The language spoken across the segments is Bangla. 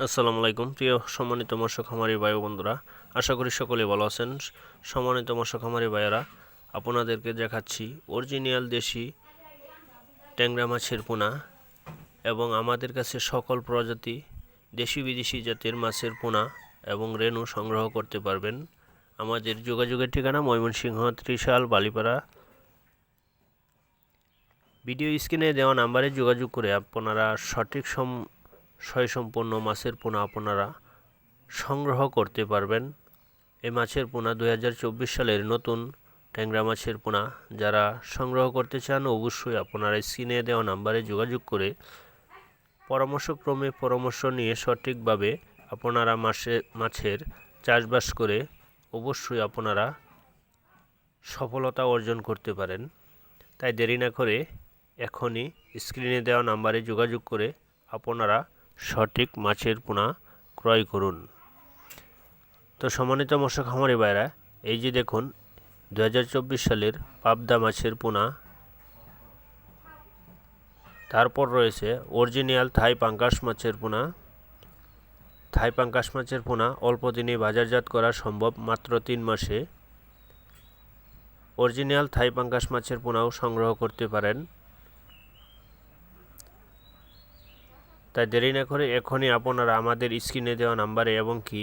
আসসালামু আলাইকুম। প্রিয় সম্মানিত মৎস্য ও বন্ধুরা, আশা করি সকলে ভালো আছেন। সম্মানিত মৎস্য খামারি ভাইয়েরা, আপনাদেরকে দেখাচ্ছি অরিজিনাল দেশি ট্যাংরা মাছের পোনা এবং আমাদের কাছে সকল প্রজাতি দেশি বিদেশি জাতের মাছের পোনা এবং রেণু সংগ্রহ করতে পারবেন। আমাদের যোগাযোগের ঠিকানা ময়মনসিংহ, ত্রিশাল, বালিপাড়া। ভিডিও স্ক্রিনে দেওয়া নাম্বারে যোগাযোগ করে আপনারা সঠিক সম সম্পন্ন মাছের পোনা আপনারা সংগ্রহ করতে পারবেন। এই মাছের পোনা দু হাজার চব্বিশ সালের নতুন ট্যাংরা মাছের পোনা। যারা সংগ্রহ করতে চান, অবশ্যই আপনারা স্ক্রিনে দেওয়া নাম্বারে যোগাযোগ করে পরামর্শক্রমে পরামর্শ নিয়ে সঠিকভাবে আপনারা মাসে, মাছের চাষবাস করে অবশ্যই আপনারা সফলতা অর্জন করতে পারেন। তাই দেরি না করে এখনই স্ক্রিনে দেওয়া নাম্বারে যোগাযোগ করে আপনারা সঠিক মাছের পোনা ক্রয় করুন। তো সম্মানিত মৎস্য খামারি ভাইরা এই যে দেখুন দু হাজার চব্বিশ সালের পাবদা মাছের পোনা। তারপর রয়েছে অরিজিনাল থাই পাঙ্কাশ মাছের পোনা। থাই পাঙ্কাশ মাছের পোনা অল্প দিনে বাজারজাত করা সম্ভব মাত্র তিন মাসে। অরিজিনাল থাই পাঙ্কাশ মাছের পোনাও সংগ্রহ করতে পারেন। তাই দেরি না করে এখনই আপনারা আমাদের স্ক্রিনে দেওয়া নাম্বারে এবং কি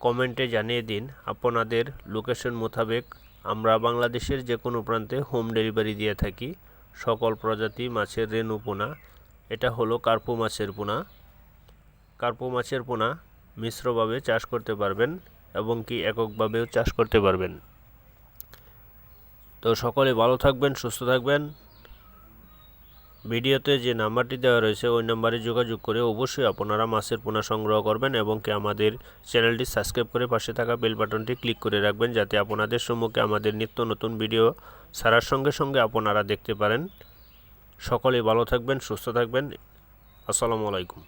কমেন্টে জানিয়ে দিন আপনাদের লোকেশন মোতাবেক আমরা বাংলাদেশের যে কোনো প্রান্তে হোম ডেলিভারি দিয়ে থাকি। সকল প্রজাতি মাছের রেণু পোনা, এটা হলো কার্পো মাছের পোনা। কার্পো মাছের পোনা মিশ্রভাবে চাষ করতে পারবেন এবং কি এককভাবেও চাষ করতে পারবেন। তো সকলে ভালো থাকবেন, সুস্থ থাকবেন। ভিডিওতে যে নাম্বারটি দেওয়া রয়েছে, ওই নাম্বারে যোগাযোগ করে অবশ্যই আপনারা মাছের পোনা সংগ্রহ করবেন এবং কে আমাদের চ্যানেলটি সাবস্ক্রাইব করে পাশে থাকা বেল বাটনটি ক্লিক করে রাখবেন যাতে আপনাদের সম্মুখে আমাদের নিত্য নতুন ভিডিও ছাড়ার সঙ্গে সঙ্গে আপনারা দেখতে পারেন। সকলে ভালো থাকবেন, সুস্থ থাকবেন। আসসালামু আলাইকুম।